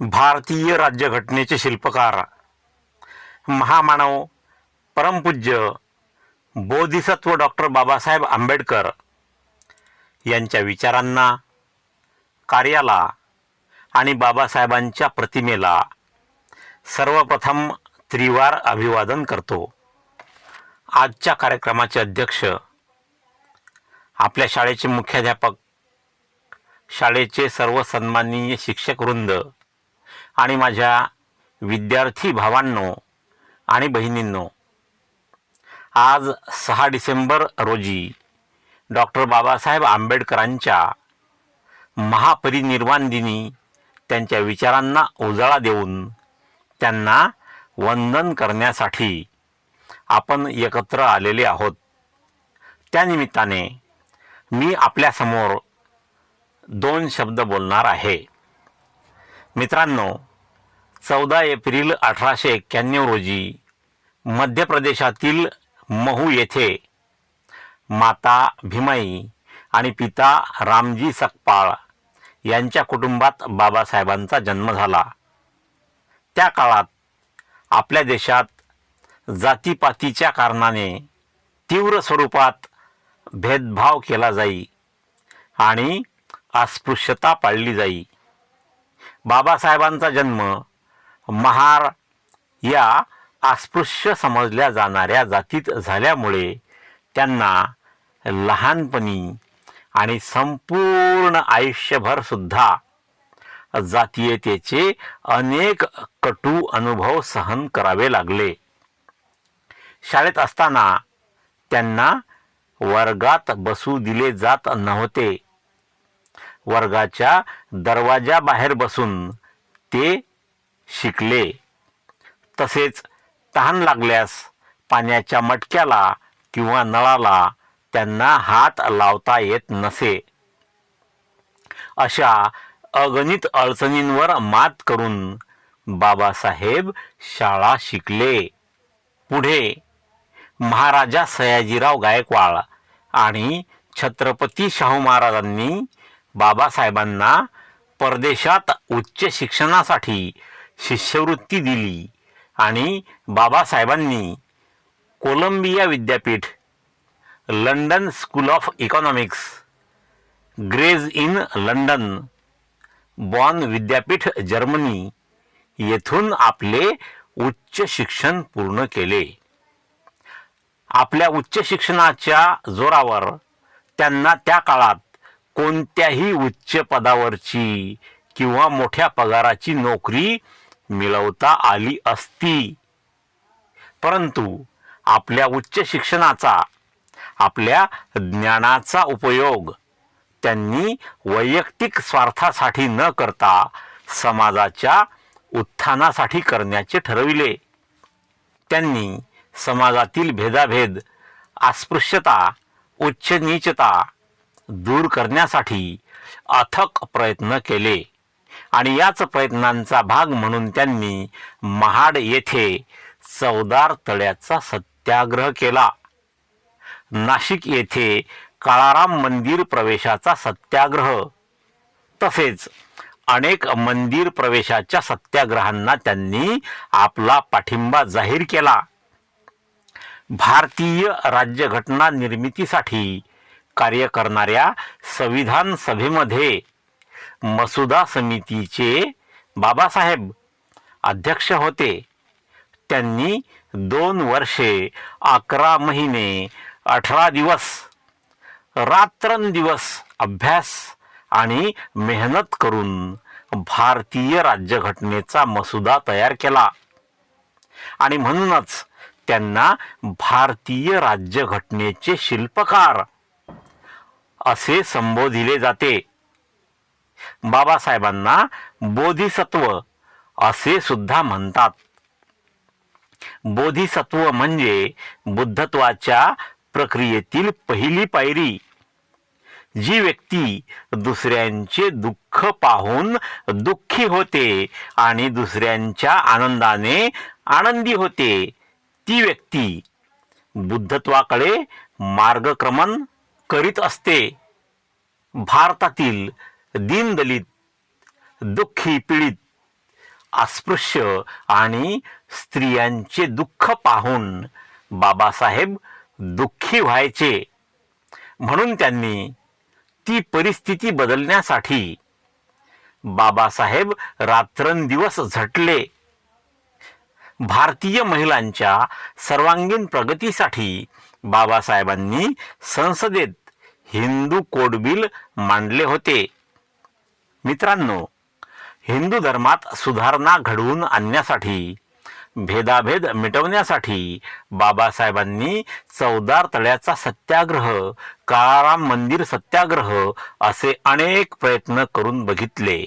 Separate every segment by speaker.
Speaker 1: भारतीय राज्यघटनेचे शिल्पकार महामानव परमपूज्य बोधिसत्व डॉक्टर बाबासाहेब आंबेडकर यांच्या विचारांना कार्याला आणि बाबासाहेबांच्या प्रतिमेला सर्वप्रथम त्रिवार अभिवादन करतो. आजच्या कार्यक्रमाचे अध्यक्ष आपल्या शाळेचे मुख्याध्यापक शाळेचे सर्व सन्माननीय शिक्षक वृंद आणि माझ्या विद्यार्थी भावांनो आणि बहिणींनो आज सहा डिसेंबर रोजी डॉक्टर बाबासाहेब आंबेडकरांच्या महापरिनिर्वाण दिनी त्यांच्या विचारांना उजाळा देऊन त्यांना वंदन करण्यासाठी आपण एकत्र आलेले आहोत. त्यानिमित्ताने मी आपल्यासमोर दोन शब्द बोलणार आहे. मित्रांनो चौदा एप्रिल अठराशे एक्क्याण्णव रोजी मध्य प्रदेशातील महू येथे माता भीमाई आणि पिता रामजी सकपाळ यांच्या कुटुंबात बाबासाहेबांचा जन्म झाला. त्या काळात आपल्या देशात जातीपातीच्या कारणाने तीव्र स्वरूपात भेदभाव केला जाई आणि अस्पृश्यता पाळली जाई. बाबासाहेबांचा जन्म महार या अस्पृश्य समजल्या जाणाऱ्या जातीत झाल्यामुळे त्यांना लहानपणी आणि संपूर्ण आयुष्यभरसुद्धा जातीयतेचे अनेक कटू अनुभव सहन करावे लागले. शाळेत असताना त्यांना वर्गात बसू दिले जात नव्हते. वर्गाच्या दरवाजाबाहेर बसून ते शिकले. तसेच तहान लागल्यास पाण्याच्या मटक्याला किंवा नळाला त्यांना हात लावता येत नसे. अशा अगणित अडचणींवर मात करून बाबासाहेब शाळा शिकले. पुढे महाराजा सयाजीराव गायकवाड आणि छत्रपती शाहू महाराजांनी बाबासाहेबांना परदेशात उच्च शिक्षणासाठी शिष्यवृत्ती दिली आणि बाबासाहेबांनी कोलंबिया विद्यापीठ London School of Economics Gray's Inn London Bonn विद्यापीठ जर्मनी येथून आपले उच्च शिक्षण पूर्ण केले. आपल्या उच्च शिक्षणाच्या जोरावर त्यांना त्या काळात कोणत्याही उच्च पदावरची किंवा मोठ्या पगाराची नोकरी मिळवता आली असती. परंतु आपल्या उच्च शिक्षणाचा आपल्या ज्ञानाचा उपयोग त्यांनी वैयक्तिक स्वार्थासाठी न करता समाजाच्या उत्थानासाठी करण्याचे ठरविले. त्यांनी समाजातील भेदाभेद अस्पृश्यता उच्च नीचता दूर करण्यासाठी अथक प्रयत्न केले. आणि याच प्रयत्नांचा भाग म्हणून त्यांनी महाड येथे चवदार तळ्याचा सत्याग्रह केला. नाशिक येथे काळाराम मंदिर प्रवेशाचा सत्याग्रह. तसेच अनेक मंदिर प्रवेशाच्या सत्याग्रहांना त्यांनी आपला पाठिंबा जाहीर केला. भारतीय राज्यघटना निर्मितीसाठी कार्य करणाऱ्या संविधान सभेमध्ये मसुदा समितीचे बाबासाहेब अध्यक्ष होते. त्यांनी दोन वर्षे अकरा महिने अठरा दिवस रात्रंदिवस अभ्यास आणि मेहनत करून भारतीय राज्यघटनेचा मसुदा तयार केला. आणि म्हणूनच त्यांना भारतीय राज्यघटनेचे शिल्पकार असे संबोधिले जाते. बाबासाहेबांना बोधिसत्व असे सुद्धा म्हणतात. बोधिसत्व म्हणजे बुद्धत्वाच्या प्रक्रियेतील पहिली पायरी. जी व्यक्ती दुसऱ्यांचे दुःख पाहून दुःखी होते आणि दुसऱ्यांच्या आनंदाने आनंदी होते ती व्यक्ती बुद्धत्वाकडे मार्गक्रमण करीत असते. भारतातील दीनदलित दुःखी पीडित अस्पृश्य आणि स्त्रियांचे दुःख पाहून बाबासाहेब दुःखी व्हायचे. म्हणून त्यांनी ती परिस्थिती बदलण्यासाठी बाबासाहेब रात्रंदिवस झटले. भारतीय महिलांच्या सर्वांगीण प्रगतीसाठी बाबासाहेबांनी संसदेत हिंदू कोडबिल मांडले होते. मित्रांनो हिंदू धर्मात सुधारणा घडवून आणण्यासाठी भेदाभेद मिटवण्यासाठी बाबासाहेबांनी चौदार तळ्याचा सत्याग्रह काळाराम मंदिर सत्याग्रह असे अनेक प्रयत्न करून बघितले.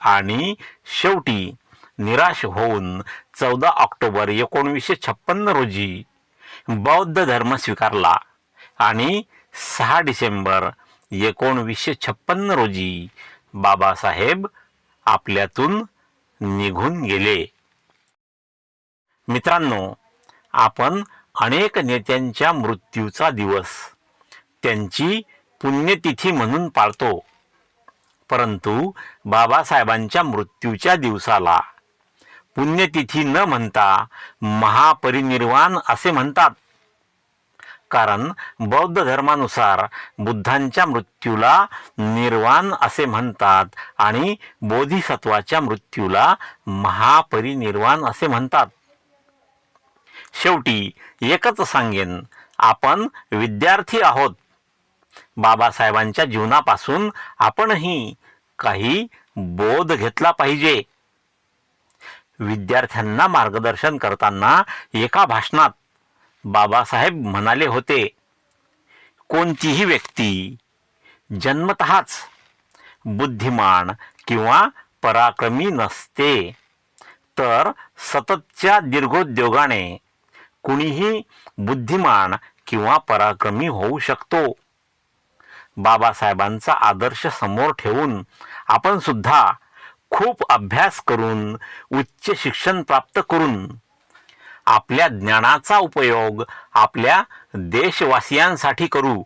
Speaker 1: आणि शेवटी निराश होऊन चौदा ऑक्टोबर एकोणीसशे छप्पन्न रोजी बौद्ध धर्म स्वीकारला आणि सहा डिसेंबर एकोणवीसशे छप्पन्न रोजी बाबासाहेब आपल्यातून निघून गेले. मित्रांनो आपण अनेक नेत्यांच्या मृत्यूचा दिवस त्यांची पुण्यतिथी म्हणून पाळतो. परंतु बाबासाहेबांच्या मृत्यूच्या दिवसाला पुण्यतिथी न म्हणता महापरिनिर्वाण असे म्हणतात. कारण बौद्ध धर्मानुसार बुद्धांच्या मृत्यूला निर्वाण असे म्हणतात आणि बोधिसत्वाच्या मृत्यूला महापरिनिर्वाण असे म्हणतात. शेवटी एकच सांगेन आपण विद्यार्थी आहोत. बाबासाहेबांच्या जीवनापासून आपणही काही बोध घेतला पाहिजे. विद्यार्थ्यांना मार्गदर्शन करताना एका भाषणात बाबासाहेब म्हणाले होते कोणतीही व्यक्ती जन्मतःच बुद्धिमान किंवा पराक्रमी नसते तर सततच्या दीर्घोद्योगाने कुणीही बुद्धिमान किंवा पराक्रमी होऊ शकतो. बाबासाहेबांचा आदर्श समोर ठेवून आपण सुद्धा खूप अभ्यास करून उच्च शिक्षण प्राप्त करून आपल्या ज्ञानाचा उपयोग आपल्या देशवासियांसाठी करू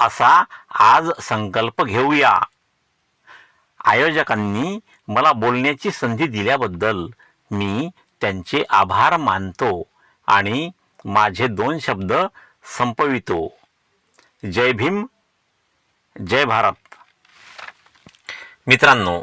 Speaker 1: असा आज संकल्प घेऊया. आयोजकांनी मला बोलण्याची संधी दिल्याबद्दल मी त्यांचे आभार मानतो आणि माझे दोन शब्द संपवितो. जय भीम जय भारत. मित्रांनो